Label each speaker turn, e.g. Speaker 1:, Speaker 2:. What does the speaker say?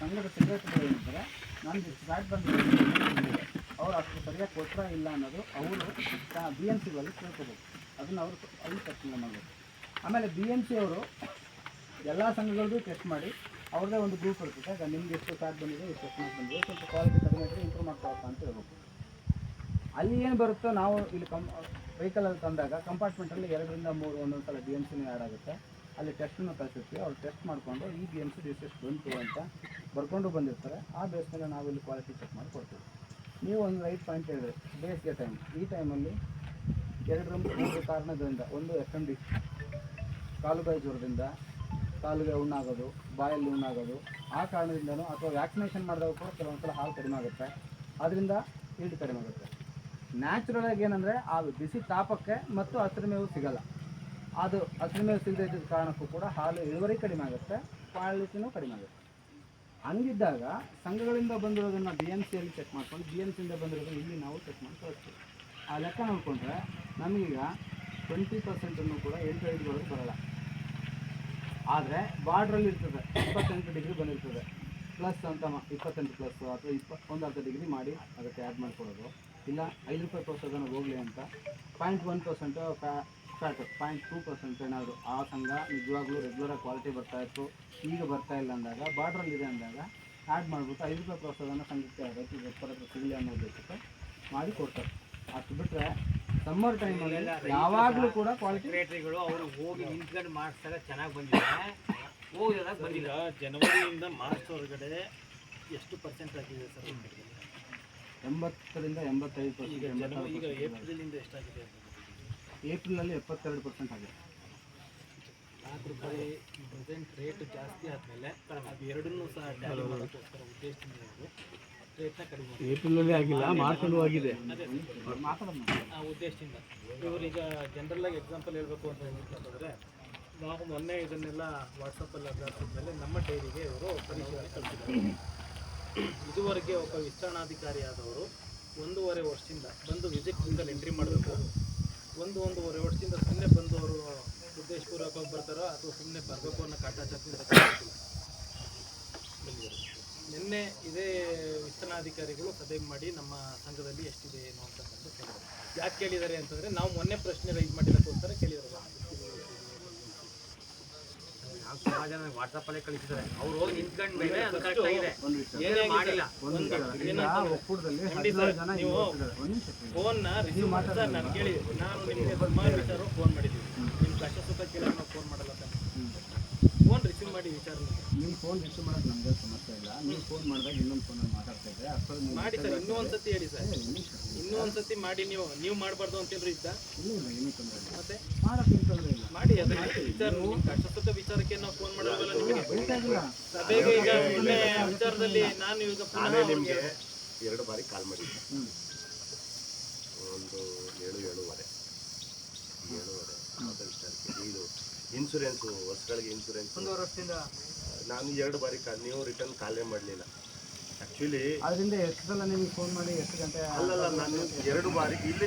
Speaker 1: ಸಂಘದ ನಮ್ದು ಫ್ಲಾಟ್ ಬಂದು ಅವ್ರು ಅಷ್ಟು ಸರಿಯಾಗಿ ಕೊಡ್ತಾ ಇಲ್ಲ ಅನ್ನೋದು ಅವರು ಬಿ ಎಂ ಸಿಗಳಲ್ಲಿ ತಿಳ್ಕೋಬೇಕು ಅದನ್ನು ಅವರು ಅಲ್ಲಿ ಪರಿಶೀಲನೆ ಮಾಡಬೇಕು ಆಮೇಲೆ ಬಿ ಎಂ ಸಿ ಅವರು ಎಲ್ಲ ಸಂಘಗಳದ್ದು ಟೆಸ್ಟ್ ಮಾಡಿ ಅವ್ರದ್ದೇ ಒಂದು ಗ್ರೂಪ್ ಇರ್ತದೆ ಈಗ ನಿಮ್ಗೆ ಎಷ್ಟು ಫ್ಲಾಟ್ ಬಂದಿದೆ, ಎಷ್ಟು ಎಷ್ಟು ಬಂದಿದೆ, ಸ್ವಲ್ಪ ಕ್ವಾಲಿಟಿ ಕಡಿಮೆ ಇದ್ದರೆ ಇಂಪ್ರೂವ್ ಮಾಡ್ಕೊಳಪ್ಪ ಅಂತ ಹೇಳ್ಬೇಕು ಅಲ್ಲಿ ಏನು ಬರುತ್ತೋ ನಾವು ಇಲ್ಲಿ ಕಂ ವೆಹಿಕಲಲ್ಲಿ ತಂದಾಗ ಕಂಪಾರ್ಟ್ಮೆಂಟಲ್ಲಿ ಎರಡರಿಂದ ಮೂರು ಒಂದೊಂದು ಸಲ ಬಿ ಎಂ ಸಿನೇ ಆ್ಯಡ್ ಆಗುತ್ತೆ. ಅಲ್ಲಿ ಟೆಸ್ಟನ್ನು ಕಳಿಸಿರ್ತೀವಿ. ಅವ್ರು ಟೆಸ್ಟ್ ಮಾಡಿಕೊಂಡು ಈ ಬಿ ಎಂ ಸಿ ಡಿಸೆಸ್ ಬಂತು ಅಂತ ಬರ್ಕೊಂಡು ಬಂದಿರ್ತಾರೆ. ಆ ಬೇಸ್ ಮೇಲೆ ನಾವು ಇಲ್ಲಿ ಕ್ವಾಲಿಟಿ ಚೆಕ್ ಮಾಡಿ ಕೊಡ್ತೀವಿ. ನೀವು ಒಂದು ರೈಟ್ ಪಾಯಿಂಟ್ ಹೇಳಿದ್ರೆ ಬೇಸಿಗೆ ಟೈಮ್ ಈ ಟೈಮಲ್ಲಿ ಎರಡರ ಮೂರು ಕಾರಣದಿಂದ ಒಂದು ಎಫ್ ಎಂ ಡಿ ಕಾಲುಗಾಯಿ ಜ್ವರದಿಂದ ಕಾಲಿಗೆ ಉಣ್ಣಾಗೋದು ಬಾಯಲ್ಲಿ ಉಣ್ಣಾಗೋದು ಆ ಕಾರಣದಿಂದನೂ ಅಥವಾ ವ್ಯಾಕ್ಸಿನೇಷನ್ ಮಾಡಿದಾಗ ಕೂಡ ಕೆಲವೊಂದು ಸಲ ಹಾಲು ಕಡಿಮೆ ಆಗುತ್ತೆ. ಅದರಿಂದ ಈಲ್ಡ್ ಕಡಿಮೆ ಆಗುತ್ತೆ. ನ್ಯಾಚುರಲ್ ಆಗಿ ಏನಂದರೆ, ಆ ಬಿಸಿ ತಾಪಕ್ಕೆ ಮತ್ತು ಹಸಿರು ಮೇವು ಸಿಗಲ್ಲ. ಅದು ಹಸಿರು ಮೇವು ಸಿಗದೇ ಇದ್ದ ಕಾರಣಕ್ಕೂ ಕೂಡ ಹಾಲು ಇಳುವರಿ ಕಡಿಮೆ ಆಗುತ್ತೆ ಕ್ವಾಲಿಟಿನೂ ಕಡಿಮೆ ಆಗುತ್ತೆ. ಹಂಗಿದ್ದಾಗ ಸಂಘಗಳಿಂದ ಬಂದಿರೋದನ್ನು ಬಿ ಎಂ ಸಿಯಲ್ಲಿ ಚೆಕ್ ಮಾಡ್ಕೊಂಡು ಬಿ ಎಂ ಸಿಯಿಂದ ಬಂದಿರೋದನ್ನು ಇಲ್ಲಿ ನಾವು ಚೆಕ್ ಮಾಡಿ ಕಳಿಸ್ತೀವಿ. ಆ ಲೆಕ್ಕ ನೋಡಿಕೊಂಡ್ರೆ ನಮಗೀಗ ಟ್ವೆಂಟಿ ಪರ್ಸೆಂಟನ್ನು ಕೂಡ ಎಂಟು ಐದುವರೆಗೆ ಬರೋಲ್ಲ. ಆದರೆ ಬಾರ್ಡ್ರಲ್ಲಿ ಇರ್ತದೆ, ಇಪ್ಪತ್ತೆಂಟು ಡಿಗ್ರಿ ಬಂದಿರ್ತದೆ. ಪ್ಲಸ್ ಅಂತ ಇಪ್ಪತ್ತೆಂಟು ಪ್ಲಸ್ ಅಥವಾ ಇಪ್ಪ ಒಂದು ಅರ್ಧ ಡಿಗ್ರಿ ಮಾಡಿ ಅದಕ್ಕೆ ಆ್ಯಡ್ ಮಾಡಿಕೊಡೋದು ಇಲ್ಲ, ಐದು ರೂಪಾಯಿ ಪ್ರೋತ್ಸಾಹನ ಹೋಗಲಿ ಅಂತ point one percent fat point two percent ಏನಾದರೂ. ಆ ಸಂಘ ನಿಜವಾಗ್ಲೂ ರೆಗ್ಯುಲರಾಗಿ ಕ್ವಾಲಿಟಿ ಬರ್ತಾ ಇತ್ತು. ಈಗ ಬರ್ತಾ ಇಲ್ಲ ಅಂದಾಗ ಬಾರ್ಡ್ರಲ್ಲಿ ಇದೆ ಅಂದಾಗ ಆ್ಯಡ್ ಮಾಡಿಬಿಟ್ಟು ಐದು ರೂಪಾಯಿ ಪ್ರೋತ್ಸಾಹನ ಸಂಘಕ್ಕೆ ಅದಕ್ಕೆ ಎಪ್ಪತ್ತು ಸಿಗಲಿ ಅನ್ನೋ ಉದ್ದೇಶಕ್ಕೆ ಮಾಡಿ ಕೊಡ್ತಾರೆ. ಅಷ್ಟು ಬಿಟ್ಟರೆ ಸಮ್ಮರ್ ಟೈಮಲ್ಲಿ ಯಾವಾಗಲೂ ಕೂಡ ಕ್ವಾಲಿಟಿ
Speaker 2: ರೇಟ್ರಿಗಳು ಅವರು ಹೋಗಿ ನಿಂತ್ಕೊಂಡು ಮಾಡಿಸಿದಾಗ ಚೆನ್ನಾಗಿ ಬಂದಿದೆ. ಹೋಗಿದಾಗ
Speaker 3: ಸರ್,
Speaker 2: ಬಂದಿಲ್ಲ
Speaker 3: ಜನವರಿಯಿಂದ ಮಾರ್ಚ್ ಹೊರಗಡೆ ಎಷ್ಟು ಪರ್ಸೆಂಟ್ ಆಗಿದೆ ಸರ್?
Speaker 1: ಎಂಬತ್ತರಿಂದ ಎಂಬತ್ತೈದು ಪರ್ಸೆಂಟ್
Speaker 3: ಈಗ
Speaker 1: ಏಪ್ರಿಲಿಂದ
Speaker 3: ಏಪ್ರಿಲ್ ಇಂದ. ಎಷ್ಟಾಗಿದೆ ಅಂತ
Speaker 1: ಏಪ್ರಿಲಲ್ಲಿ ಎಪ್ಪತ್ತೆರಡು ಪರ್ಸೆಂಟ್ ಆಗಿದೆ.
Speaker 3: ನಾಲ್ಕು ರೂಪಾಯಿ ಪ್ರೆಸೆಂಟ್ ರೇಟ್ ಜಾಸ್ತಿ ಆದಮೇಲೆ ಅದು ಎರಡನ್ನೂ ಸಹ ಟ್ಯಾಲಿ ಮಾಡೋಕ್ಕೋಸ್ಕರ ಉದ್ದೇಶದಿಂದ ರೇಟ್ನ ಕಡಿಮೆ
Speaker 4: ಏಪ್ರಿಲಲ್ಲಿ ಆಗಿಲ್ಲ ಮಾರ್ಕೊಂಡು ಆಗಿದೆ.
Speaker 3: ಆ ಉದ್ದೇಶದಿಂದ. ಇವರೀಗ ಜನರಲ್ ಆಗಿ ಎಕ್ಸಾಂಪಲ್ ಹೇಳಬೇಕು ಅಂತ ಅಂತಂದರೆ ನಾವು ಮೊನ್ನೆ ಇದನ್ನೆಲ್ಲ ವಾಟ್ಸಪ್ಪಲ್ಲಿ ಮೇಲೆ ನಮ್ಮ ಡೈರಿಗೆ ಇವರು ಪರಿಶೀಲನೆ ಕಳಿಸಿದ್ದಾರೆ. ಇದುವರೆಗೆ ಒಬ್ಬ ವಿಸ್ತರಣಾಧಿಕಾರಿ ಆದವರು ಒಂದೂವರೆ ವರ್ಷದಿಂದ ಬಂದು ವಿಸಿಟ್ ಎಂಟ್ರಿ ಮಾಡಬೇಕು. ಒಂದು ಒಂದೂವರೆ ವರ್ಷದಿಂದ ಸುಮ್ಮನೆ ಬಂದು ಅವರು ಉದ್ದೇಶಪೂರ್ವಕವಾಗಿ ಬರ್ತಾರೋ ಅಥವಾ ಸುಮ್ಮನೆ ಬರಬೇಕು ಅನ್ನೋ ಕಾಟಾಚಾರದಿಂದ. ನಿನ್ನೆ ಇದೇ ವಿಸ್ತರಣಾಧಿಕಾರಿಗಳು ಸಭೆ ಮಾಡಿ ನಮ್ಮ ಸಂಘದಲ್ಲಿ ಎಷ್ಟಿದೆ ಏನು ಅಂತಕ್ಕಂಥ ಕೇಳಿದ್ದಾರೆ ಯಾಕೆ ಕೇಳಿದ್ದಾರೆ ಅಂತಂದರೆ ನಾವು ಮೊನ್ನೆ ಪ್ರಶ್ನೆ ರೈಸ್ ಮಾಡಿರೋಕ್ಕೋಸ್ಕರ ಕೇಳಿದ್ದಾರೆ
Speaker 2: ನಾವು ಸುಮಾರು ಜನ ವಾಟ್ಸಪ್ಪಲ್ಲೇ ಕಳಿಸಿದ್ದಾರೆ. ಅವ್ರು ಹೋಗಿ ನಿಂತ್ಕೊಂಡ ಮೇಲೆ ಅದು ಕರೆಕ್ಟ್ ಆಗಿದೆ. ಏನೇ ಮಾಡಿಲ್ಲ.
Speaker 1: ಒಕ್ಕೂಟದಲ್ಲಿ
Speaker 3: ನೀವು ಫೋನ್ನ ರಿಸೀವ್ ಮಾಡಿ ಸರ್ ನಾನು ಕೇಳಿ ನಾನು ನಿಮಗೆ ಸುಮಾರು ವಿಚಾರ ಫೋನ್ ಮಾಡಿದ್ದೀವಿ. ನಿಮ್ಮ ಕಷ್ಟ ಸುಖ ನಾವು ಫೋನ್ ಮಾಡಲ್ಲ ಫೋನ್ ರಿಸೀವ್ ಮಾಡಿ ವಿಚಾರ
Speaker 1: ನಿಮ್ಮ ಫೋನ್ ರಿಸೀವ್ ಮಾಡೋದು ನಮ್ಗೆ ಸಮಸ್ಯೆ ಇಲ್ಲ. ನೀವು ಫೋನ್ ಮಾಡಿದಾಗ ಇನ್ನೊಂದು ಫೋನಲ್ಲಿ ಮಾತಾಡ್ತಾ ಇದ್ದೆ
Speaker 3: ಮಾಡಿ ಸರ್ ಇನ್ನೂ ಒಂದ್ಸತಿ ಹೇಳಿ ಸರ್. ಇನ್ನೂ ಒಂದ್ಸತಿ ಮಾಡಿ ನೀವು ನೀವು ಮಾಡಬಾರ್ದು ಅಂತೇಳಿ ಇದ್ದ? ಮತ್ತೆ? ಮಾಡಿ ಅದಕ್ಕೆ ವಿಚಾರ ನಿಮ್ಮ ಕಷ್ಟ ಸುಖ ವಿಚಾರಕ್ಕೆ ನಾವು ಫೋನ್ ಮಾಡೋದಲ್ಲ ನಿಮಗೆ? ಸಭೆಗೆ ಈಗ ಮೊನ್ನೆ ವಿಚಾರದಲ್ಲಿ ನಾನು ಈಗ ಪುನಃ
Speaker 5: ನಿಮಗೆ ಎರಡು ಬಾರಿ ಕಾಲ್ ಮಾಡಿದ್ದೆ. ಒಂದು ಏಳು ಏಳುವರೆ. ಏಳುವರೆ. ವಿಚಾರಕ್ಕೆ ಇದು ಇನ್ಸೂರೆನ್ಸು ವರ್ಷಗಳಿಗೆ ಇನ್ಸೂರೆನ್ಸ್ ನಾನು ಎರಡು ಬಾರಿ ಕಾಲ್ ನೀವು ರಿಟರ್ನ್ ಕಾಲೇ ಮಾಡಲಿಲ್ಲ. ಆ್ಯಕ್ಚುಲಿ
Speaker 1: ಅದರಿಂದ ಎಷ್ಟು ಸಲ ನಿಮಗೆ ಫೋನ್ ಮಾಡಿ ಎಷ್ಟು ಗಂಟೆ
Speaker 5: ಅಲ್ಲಲ್ಲ ನಾನು ಎರಡು ಬಾರಿ ಇಲ್ಲಿ